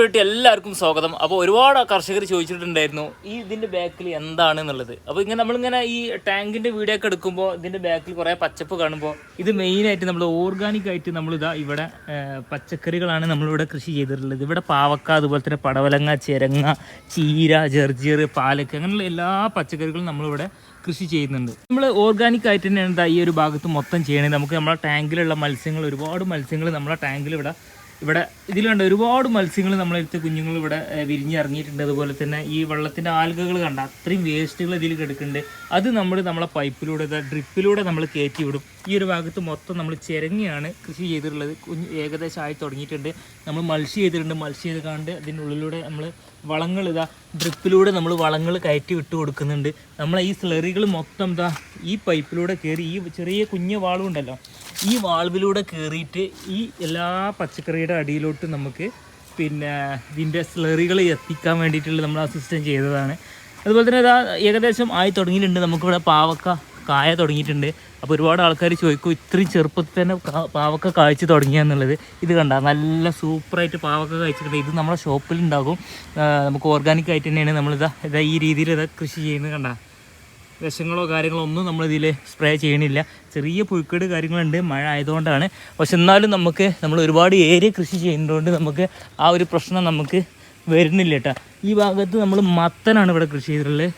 വീട്ടിൽ എല്ലാവർക്കും സ്വാഗതം. അപ്പോൾ ഒരുപാട് കർഷകർ ചോദിച്ചിട്ടുണ്ടായിരുന്നു ഈ ഇതിന്റെ ബാക്കിൽ എന്താണ് എന്നുള്ളത്? അപ്പോൾ ഇങ്ങനെ നമ്മളിങ്ങനെ ഈ ടാങ്കിന്റെ വീഡിയോ ഒക്കെ എടുക്കുമ്പോൾ ഇതിന്റെ ബാക്കിൽ കുറേ പച്ചപ്പ് കാണുമ്പോൾ ഇത് മെയിനായിട്ട് നമ്മൾ ഓർഗാനിക് ആയിട്ട് നമ്മളിതാ ഇവിടെ പച്ചക്കറികളാണ് നമ്മളിവിടെ കൃഷി ചെയ്തിട്ടുള്ളത്. ഇവിടെ പാവക്ക അതുപോലെ തന്നെ പടവലങ്ങ ചിരങ്ങ ചീര ജർജീർ പാലക്ക് അങ്ങനെയുള്ള എല്ലാ പച്ചക്കറികളും നമ്മളിവിടെ കൃഷി ചെയ്യുന്നുണ്ട്. നമ്മൾ ഓർഗാനിക് ആയിട്ട് തന്നെയാണ് ഈ ഒരു ഭാഗത്ത് മൊത്തം ചെയ്യണത്. നമുക്ക് നമ്മളെ ടാങ്കിലുള്ള മത്സ്യങ്ങൾ ഒരുപാട് മത്സ്യങ്ങൾ നമ്മളെ ടാങ്കിൽ ഇവിടെ ഇവിടെ ഇതിൽ കണ്ട ഒരുപാട് മത്സ്യങ്ങൾ നമ്മളെടുത്ത് കുഞ്ഞുങ്ങൾ ഇവിടെ വിരിഞ്ഞിറങ്ങിയിട്ടുണ്ട്. അതുപോലെ തന്നെ ഈ വെള്ളത്തിന്റെ ആൽഗകൾ കണ്ട അത്രയും വേസ്റ്റുകൾ ഇതിൽ കിടക്കുന്നുണ്ട്. അത് നമ്മൾ നമ്മളെ പൈപ്പിലൂടെ ഡ്രിപ്പിലൂടെ നമ്മൾ കയറ്റി വിടും ഈ ഒരു ഭാഗത്ത് മൊത്തം നമ്മൾ ചിരങ്ങിയാണ് കൃഷി ചെയ്തിട്ടുള്ളത്. കുഞ്ഞ് ഏകദേശം ആയി തുടങ്ങിയിട്ടുണ്ട്. നമ്മൾ മത്സ്യം ചെയ്തിട്ടുണ്ട്. മത്സ്യം ചെയ്ത് കണ്ട് അതിന്റെ ഉള്ളിലൂടെ നമ്മൾ വളങ്ങൾ ഇതാ ഡ്രിപ്പിലൂടെ നമ്മൾ വളങ്ങൾ കയറ്റി വിട്ട് കൊടുക്കുന്നുണ്ട്. നമ്മളെ ഈ സ്ലറികൾ മൊത്തം ഇതാ ഈ പൈപ്പിലൂടെ കയറി ഈ ചെറിയ കുഞ്ഞ വാളുണ്ടല്ലോ ഈ വാൾവിലൂടെ കയറിയിട്ട് ഈ എല്ലാ പച്ചക്കറിയുടെ അടിയിലോട്ട് നമുക്ക് പിന്നെ ഇതിന്റെ സ്ലറികൾ എത്തിക്കാൻ വേണ്ടിയിട്ടുള്ള നമ്മൾ ആ സിസ്റ്റം ചെയ്തതാണ്. അതുപോലെ തന്നെ ഇതാ ഏകദേശം ആയി തുടങ്ങിയിട്ടുണ്ട്. നമുക്കിവിടെ പാവക്ക കായ തുടങ്ങിയിട്ടുണ്ട്. അപ്പോൾ ഒരുപാട് ആൾക്കാർ ചോദിക്കും ഇത്രയും ചെറുപ്പത്തിൽ തന്നെ പാവക്ക കാഴ്ച തുടങ്ങിയെന്നുള്ളത് ഇത് കണ്ട നല്ല സൂപ്പറായിട്ട് പാവക്ക കഴിച്ചിട്ടുണ്ട് ഇത് നമ്മുടെ ഷോപ്പിൽ ഉണ്ടാകും. നമുക്ക് ഓർഗാനിക് ആയിട്ട് തന്നെയാണ് നമ്മളിതാ ഇതാ ഈ രീതിയിൽ ഇതാ കൃഷി ചെയ്യുന്നത് കണ്ട. വിഷങ്ങളോ കാര്യങ്ങളോ ഒന്നും നമ്മൾ ഇതിൽ സ്പ്രേ ചെയ്യണില്ല. ചെറിയ പുഴുക്കേട് കാര്യങ്ങളുണ്ട് മഴ ആയതുകൊണ്ടാണ്. പക്ഷെ എന്നാലും നമുക്ക് നമ്മൾ ഒരുപാട് ഏരിയ കൃഷി ചെയ്യുന്നതുകൊണ്ട് നമുക്ക് ആ ഒരു പ്രശ്നം നമുക്ക് വരുന്നില്ല കേട്ടോ. ഈ ഭാഗത്ത് നമ്മൾ മത്തനാണ് ഇവിടെ കൃഷി ചെയ്തിട്ടുള്ളത്.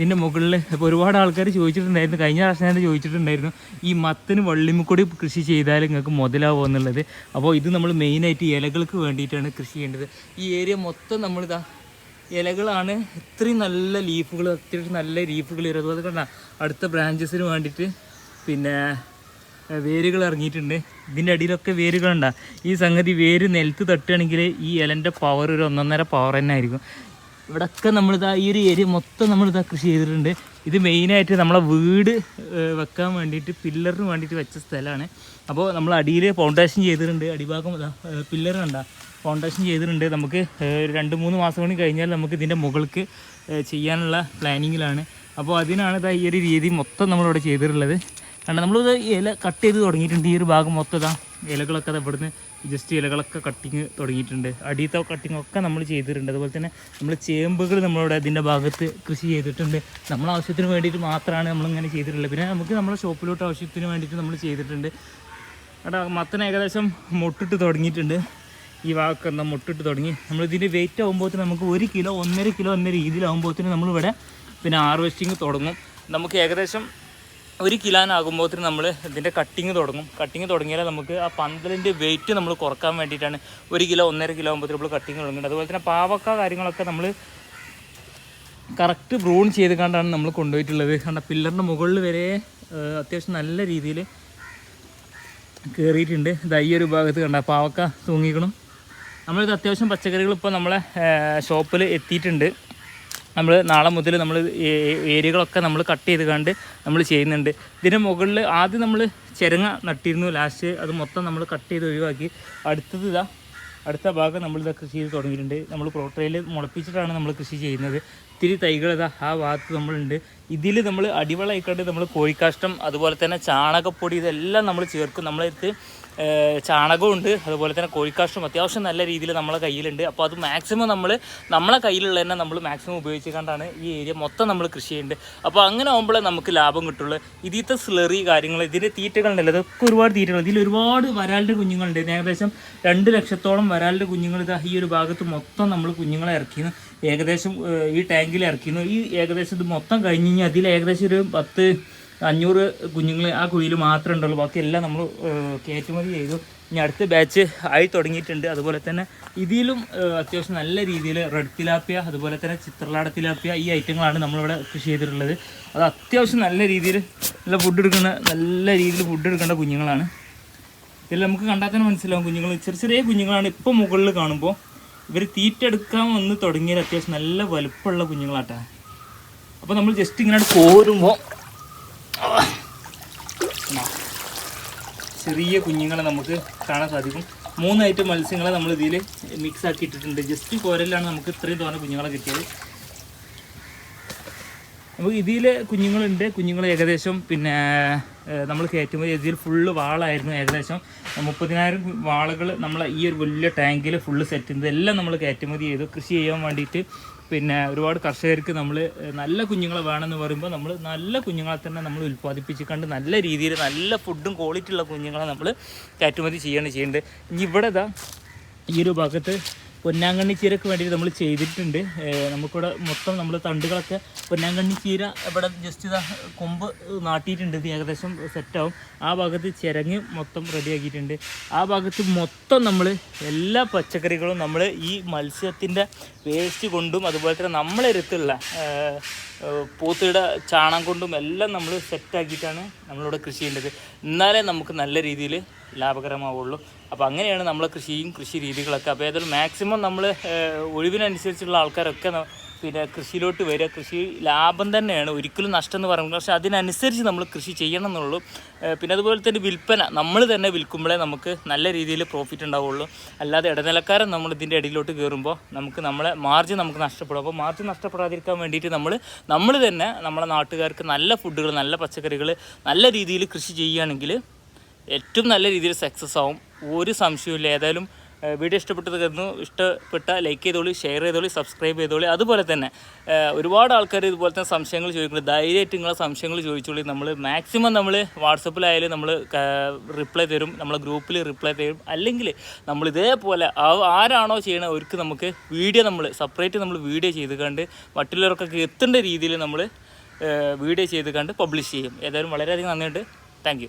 ഇതിന്റെ മുകളിൽ ഇപ്പോൾ ഒരുപാട് ആൾക്കാർ ചോദിച്ചിട്ടുണ്ടായിരുന്നു. കഴിഞ്ഞ പ്രാവശ്യം ഞാൻ ചോദിച്ചിട്ടുണ്ടായിരുന്നു. ഈ മത്തിന് വള്ളിമുക്കൊടി കൃഷി ചെയ്താൽ നിങ്ങൾക്ക് മുതലാവോ എന്നുള്ളത്. അപ്പോൾ ഇത് നമ്മൾ മെയിനായിട്ട് ഇലകൾക്ക് വേണ്ടിയിട്ടാണ് കൃഷി ചെയ്യേണ്ടത്. ഈ ഏരിയ മൊത്തം നമ്മളിതാ ഇലകളാണ് ഇത്രയും നല്ല ലീഫുകൾ അത്യാവശ്യം നല്ല ലീഫുകൾ വരും അതുപോലെ കണ്ട അടുത്ത ബ്രാഞ്ചസിന് വേണ്ടിയിട്ട് പിന്നെ വേരുകൾ ഇറങ്ങിയിട്ടുണ്ട്. ഇതിന്റെ അടിയിലൊക്കെ വേരുകളുണ്ടാ. ഈ സംഗതി വേര് നിലത്ത് തട്ടുകയാണെങ്കിൽ ഈ ഇലന്റെ പവർ ഒരു ഒന്നൊന്നര പവർ തന്നെ ആയിരിക്കും. ഇവിടെയൊക്കെ നമ്മളിതാ ഈ ഒരു ഏരിയ മൊത്തം നമ്മളിതാ കൃഷി ചെയ്തിട്ടുണ്ട്. ഇത് മെയിനായിട്ട് നമ്മളെ വീട് വെക്കാൻ വേണ്ടിയിട്ട് പില്ലറിന് വേണ്ടിയിട്ട് വെച്ച സ്ഥലമാണ്. അപ്പോൾ നമ്മൾ അടിയിൽ ഫൗണ്ടേഷൻ ചെയ്തിട്ടുണ്ട്. അടിഭാഗം പില്ലർ കണ്ട? ഫൗണ്ടേഷൻ ചെയ്തിട്ടുണ്ട്. നമുക്ക് രണ്ട് മൂന്ന് മാസം കൂടി കഴിഞ്ഞാൽ നമുക്ക് ഇതിന്റെ മുകൾക്ക് ചെയ്യാനുള്ള പ്ലാനിങ്ങിലാണ് അപ്പോൾ അതിനാണ് ഇതാ ഈ ഒരു രീതി മൊത്തം നമ്മളിവിടെ ചെയ്തിട്ടുള്ളത്. കാരണം നമ്മളിത് ഇല കട്ട് ചെയ്ത് തുടങ്ങിയിട്ടുണ്ട്. ഈ ഒരു ഭാഗം മൊത്തം ഇതാ ഇലകളൊക്കെ ഇവിടുന്ന് ജസ്റ്റ് ഇലകളൊക്കെ കട്ടിങ് തുടങ്ങിയിട്ടുണ്ട്. അടിയത്തെ കട്ടിങ് ഒക്കെ നമ്മൾ ചെയ്തിട്ടുണ്ട്. അതുപോലെ തന്നെ നമ്മൾ ചേമ്പുകൾ നമ്മളിവിടെ ഇതിന്റെ ഭാഗത്ത് കൃഷി ചെയ്തിട്ടുണ്ട്. നമ്മളെ ആവശ്യത്തിന് വേണ്ടിയിട്ട് മാത്രമാണ് നമ്മളിങ്ങനെ ചെയ്തിട്ടുള്ളത്. പിന്നെ നമുക്ക് നമ്മളെ ഷോപ്പിലോട്ട് ആവശ്യത്തിന് വേണ്ടിയിട്ട് നമ്മൾ ചെയ്തിട്ടുണ്ട്. എടാ മത്തന ഏകദേശം മുട്ടിട്ട് തുടങ്ങിയിട്ടുണ്ട്. ഈ വാക്ക് എന്താ മുട്ടിട്ട് തുടങ്ങി. നമ്മളിതിന്റെ വെയിറ്റ് ആകുമ്പോഴത്തേന് നമുക്ക് ഒരു കിലോ ഒന്നര കിലോ എന്ന രീതിയിലാകുമ്പോഴത്തേന് നമ്മളിവിടെ പിന്നെ ഹാർവെസ്റ്റിങ് തുടങ്ങും. നമുക്ക് ഏകദേശം ഒരു കിലോനാകുമ്പോഴത്തേന് നമ്മൾ ഇതിന്റെ കട്ടിങ് തുടങ്ങും. കട്ടിങ് തുടങ്ങിയാൽ നമുക്ക് ആ പന്തലിന്റെ വെയിറ്റ് നമ്മൾ കുറയ്ക്കാൻ വേണ്ടിയിട്ടാണ് ഒരു കിലോ ഒന്നര കിലോ ആകുമ്പോഴത്തേന് നമ്മൾ കട്ടിങ് തുടങ്ങുന്നത് അതുപോലെ തന്നെ പാവക്ക കാര്യങ്ങളൊക്കെ നമ്മൾ കറക്റ്റ് ബ്രൂൺ ചെയ്ത് കണ്ടാണ് നമ്മൾ കൊണ്ടുപോയിട്ടുള്ളത്. കണ്ട പില്ലറിന്റെ മുകളിൽ വരെ അത്യാവശ്യം നല്ല രീതിയിൽ കയറിയിട്ടുണ്ട് ഇതാ ഈ ഒരു ഭാഗത്ത് കണ്ട പാവക്ക തൂങ്ങിക്കണം. നമ്മളിത് അത്യാവശ്യം പച്ചക്കറികൾ ഇപ്പോൾ നമ്മളെ ഷോപ്പിൽ എത്തിയിട്ടുണ്ട്. നമ്മൾ നാളെ മുതൽ നമ്മൾ ഏരിയകളൊക്കെ നമ്മൾ കട്ട് ചെയ്ത് കണ്ട് നമ്മൾ ചെയ്യുന്നുണ്ട്. ഇതിന് മുകളിൽ ആദ്യം നമ്മൾ ചിരങ്ങ നട്ടിരുന്നു. ലാസ്റ്റ് അത് മൊത്തം നമ്മൾ കട്ട് ചെയ്ത് ഒഴിവാക്കി. അടുത്തത് ഇതാ അടുത്ത ഭാഗം നമ്മൾ ഇതാ കൃഷി ചെയ്ത് തുടങ്ങിയിട്ടുണ്ട്. നമ്മൾ പ്രോട്ടയിൽ മുളപ്പിച്ചിട്ടാണ് നമ്മൾ കൃഷി ചെയ്യുന്നത്. ഇത്തിരി തൈകൾ ഇതാ ആ ഭാഗത്ത് നമ്മളുണ്ട്. ഇതിൽ നമ്മൾ അടിവളമായിക്കൊണ്ട് നമ്മൾ കോഴിക്കാഷ്ടം അതുപോലെ തന്നെ ചാണകപ്പൊടി ഇതെല്ലാം നമ്മൾ ചേർക്കും. നമ്മളടുത്ത് ചാണകമുണ്ട് അതുപോലെ തന്നെ കോഴിക്കാഷ്ടും അത്യാവശ്യം നല്ല രീതിയിൽ നമ്മളെ കയ്യിലുണ്ട്. അപ്പോൾ അത് മാക്സിമം നമ്മൾ നമ്മളെ കയ്യിലുള്ള തന്നെ നമ്മൾ മാക്സിമം ഉപയോഗിച്ചുകൊണ്ടാണ് ഈ ഏരിയ മൊത്തം നമ്മൾ കൃഷി ചെയ്യുന്നത്. അപ്പോൾ അങ്ങനെ ആകുമ്പോഴേ നമുക്ക് ലാഭം കിട്ടുള്ളൂ. ഇതിലത്തെ സ്ലറി കാര്യങ്ങൾ ഇതിന്റെ തീറ്റകളുണ്ടല്ലോ. ഇതൊക്കെ ഒരുപാട് തീറ്റകൾ. ഇതിൽ ഒരുപാട് വരാലിന്റെ കുഞ്ഞുങ്ങളുണ്ട്. ഏകദേശം രണ്ട് ലക്ഷത്തോളം വരാലിന്റെ കുഞ്ഞുങ്ങൾ ഇതാ ഈ ഒരു ഭാഗത്ത് മൊത്തം നമ്മൾ കുഞ്ഞുങ്ങളെ ഇറക്കിയിരുന്നു ഏകദേശം ഈ ടാങ്കിൽ ഇറക്കിയിരുന്നു ഈ ഏകദേശം ഇത് മൊത്തം കഴിഞ്ഞ് കഴിഞ്ഞാൽ അതിൽ ഏകദേശം ഒരു പത്ത് അഞ്ഞൂറ് കുഞ്ഞുങ്ങൾ ആ കുഴിയിൽ മാത്രമേ ഉണ്ടുള്ളൂ. ബാക്കിയെല്ലാം നമ്മൾ കയറ്റുമതി ചെയ്തു. ഇനി അടുത്ത ബാച്ച് ആയി തുടങ്ങിയിട്ടുണ്ട്. അതുപോലെ തന്നെ ഇതിലും അത്യാവശ്യം നല്ല രീതിയിൽ റെഡ് തിലാപ്പിയ അതുപോലെ തന്നെ ചിത്രലാട തിലാപ്പിയ ഈ ഐറ്റങ്ങളാണ് നമ്മളിവിടെ കൃഷി ചെയ്തിട്ടുള്ളത്. അത് അത്യാവശ്യം നല്ല രീതിയിൽ നല്ല ഫുഡ് എടുക്കുന്ന നല്ല രീതിയിൽ ഫുഡ് എടുക്കേണ്ട കുഞ്ഞുങ്ങളാണ്. ഇതിൽ നമുക്ക് കണ്ടാൽ തന്നെ മനസ്സിലാവും കുഞ്ഞുങ്ങൾ ചെറിയ ചെറിയ കുഞ്ഞുങ്ങളാണ് ഇപ്പോൾ മുകളിൽ കാണുമ്പോൾ ഇവർ തീറ്റ എടുക്കാൻ വന്ന് തുടങ്ങിയാൽ അത്യാവശ്യം നല്ല വലുപ്പമുള്ള കുഞ്ഞുങ്ങളാട്ടാണ് അപ്പോൾ നമ്മൾ ജസ്റ്റ് ഇങ്ങനെ കോരുമ്പോൾ ചെറിയ കുഞ്ഞുങ്ങളെ നമുക്ക് കാണാൻ സാധിക്കും. മൂന്നായിട്ട് മത്സ്യങ്ങളെ നമ്മൾ ഇതിൽ മിക്സ് ആക്കി ഇട്ടിട്ടുണ്ട് ജസ്റ്റ് കോരലാണ് നമുക്ക് ഇത്രയും തോന്നെ കുഞ്ഞുങ്ങളെ കിട്ടിയത്. നമുക്ക് ഇതിൽ കുഞ്ഞുങ്ങളുണ്ട്. കുഞ്ഞുങ്ങൾ ഏകദേശം പിന്നെ നമ്മൾ കയറ്റുമ്പോൾ ഇതിൽ ഫുള്ള് വാളായിരുന്നു ഏകദേശം. മുപ്പതിനായിരം വാളകൾ നമ്മൾ ഈ ഒരു വലിയ ടാങ്കിൽ ഫുള്ള് സെറ്റ് ചെയ്യുന്നത് എല്ലാം നമ്മൾ കയറ്റുമതി ചെയ്തു. കൃഷി ചെയ്യാൻ വേണ്ടിയിട്ട് പിന്നെ ഒരുപാട് കർഷകർക്ക് നമ്മൾ നല്ല കുഞ്ഞുങ്ങളെ വേണമെന്ന് പറയുമ്പോൾ നമ്മൾ നല്ല കുഞ്ഞുങ്ങളെ തന്നെ നമ്മൾ ഉൽപ്പാദിപ്പിച്ച് കണ്ട് നല്ല രീതിയിൽ നല്ല ഫുഡും ക്വാളിറ്റി ഉള്ള കുഞ്ഞുങ്ങളെ നമ്മൾ കയറ്റുമതി ചെയ്യാണ് ചെയ്യേണ്ടത്. ഇനി ഇവിടെ ഇതാ ഈ ഒരു ഭാഗത്ത് പൊന്നാങ്കണ്ണി ചീരക്ക് വേണ്ടിയിട്ട് നമ്മൾ ചെയ്തിട്ടുണ്ട്. നമുക്കിവിടെ മൊത്തം നമ്മൾ തണ്ടുകളൊക്കെ പൊന്നാങ്കണ്ണി ചീര ഇവിടെ ജസ്റ്റ് ഇതാ കൊമ്പ് നാട്ടിയിട്ടുണ്ട്. ഏകദേശം സെറ്റാവും ആ ഭാഗത്ത് ചിരങ്ങ് മൊത്തം റെഡിയാക്കിയിട്ടുണ്ട് ആ ഭാഗത്ത് മൊത്തം നമ്മൾ എല്ലാ പച്ചക്കറികളും നമ്മൾ ഈ മത്സ്യത്തിന്റെ വേസ്റ്റ് കൊണ്ടും അതുപോലെ തന്നെ നമ്മളെടുത്തുള്ള പോത്തിയുടെ ചാണം കൊണ്ടും എല്ലാം നമ്മൾ സെറ്റാക്കിയിട്ടാണ് നമ്മളിവിടെ കൃഷി ചെയ്യേണ്ടത്. എന്നാലേ നമുക്ക് നല്ല രീതിയിൽ ലാഭകരമാവുള്ളൂ. അപ്പോൾ അങ്ങനെയാണ് നമ്മളെ കൃഷിയും കൃഷി രീതികളൊക്കെ. അപ്പോൾ ഏതായാലും മാക്സിമം നമ്മൾ ഒഴിവിനനുസരിച്ചുള്ള ആൾക്കാരൊക്കെ പിന്നെ കൃഷിയിലോട്ട് വരിക. കൃഷി ലാഭം തന്നെയാണ് ഒരിക്കലും നഷ്ടം എന്ന് പറയുന്നത് പക്ഷേ അതിനനുസരിച്ച് നമ്മൾ കൃഷി ചെയ്യണം എന്നുള്ളൂ പിന്നെ അതുപോലെ തന്നെ വിൽപ്പന. നമ്മൾ തന്നെ വിൽക്കുമ്പോഴേ നമുക്ക് നല്ല രീതിയിൽ പ്രോഫിറ്റ് ഉണ്ടാവുള്ളൂ. അല്ലാതെ ഇടനിലക്കാരൻ നമ്മൾ ഇതിന്റെ ഇടയിലോട്ട് കയറുമ്പോൾ നമുക്ക് നമ്മളെ മാർജിൻ നമുക്ക് നഷ്ടപ്പെടും. അപ്പോൾ മാർജിൻ നഷ്ടപ്പെടാതിരിക്കാൻ വേണ്ടിയിട്ട് നമ്മൾ നമ്മൾ തന്നെ നമ്മളെ നാട്ടുകാർക്ക് നല്ല ഫുഡുകൾ നല്ല പച്ചക്കറികൾ നല്ല രീതിയിൽ കൃഷി ചെയ്യുകയാണെങ്കിൽ ഏറ്റവും നല്ല രീതിയിൽ സക്സസ് ആവും. ഒരു സംശയവും ഏതായാലും വീഡിയോ ഇഷ്ടപ്പെട്ടത് കരുതുന്നു ഇഷ്ടപ്പെട്ട ലൈക്ക് ചെയ്തോളി ഷെയർ ചെയ്തോളി സബ്സ്ക്രൈബ് ചെയ്തോളി. അതുപോലെ തന്നെ ഒരുപാട് ആൾക്കാർ ഇതുപോലെ തന്നെ സംശയങ്ങൾ ചോദിക്കുന്നുണ്ട്. ധൈര്യമായിട്ട് നിങ്ങളെ സംശയങ്ങൾ ചോദിച്ചോളി. നമ്മൾ മാക്സിമം നമ്മൾ വാട്സപ്പിലായാലും നമ്മൾ റിപ്ലൈ തരും. നമ്മളെ ഗ്രൂപ്പിൽ റിപ്ലൈ തരും. അല്ലെങ്കിൽ നമ്മൾ ഇതേപോലെ ആരാണോ ചെയ്യണത് അവർക്ക് നമുക്ക് വീഡിയോ നമ്മൾ സെപ്പറേറ്റ് നമ്മൾ വീഡിയോ ചെയ്ത് കണ്ട് മറ്റുള്ളവർക്കൊക്കെ എത്തേണ്ട രീതിയിൽ നമ്മൾ വീഡിയോ ചെയ്ത് കണ്ട് പബ്ലിഷ് ചെയ്യും. ഏതായാലും വളരെയധികം നന്ദിയുണ്ട്. താങ്ക്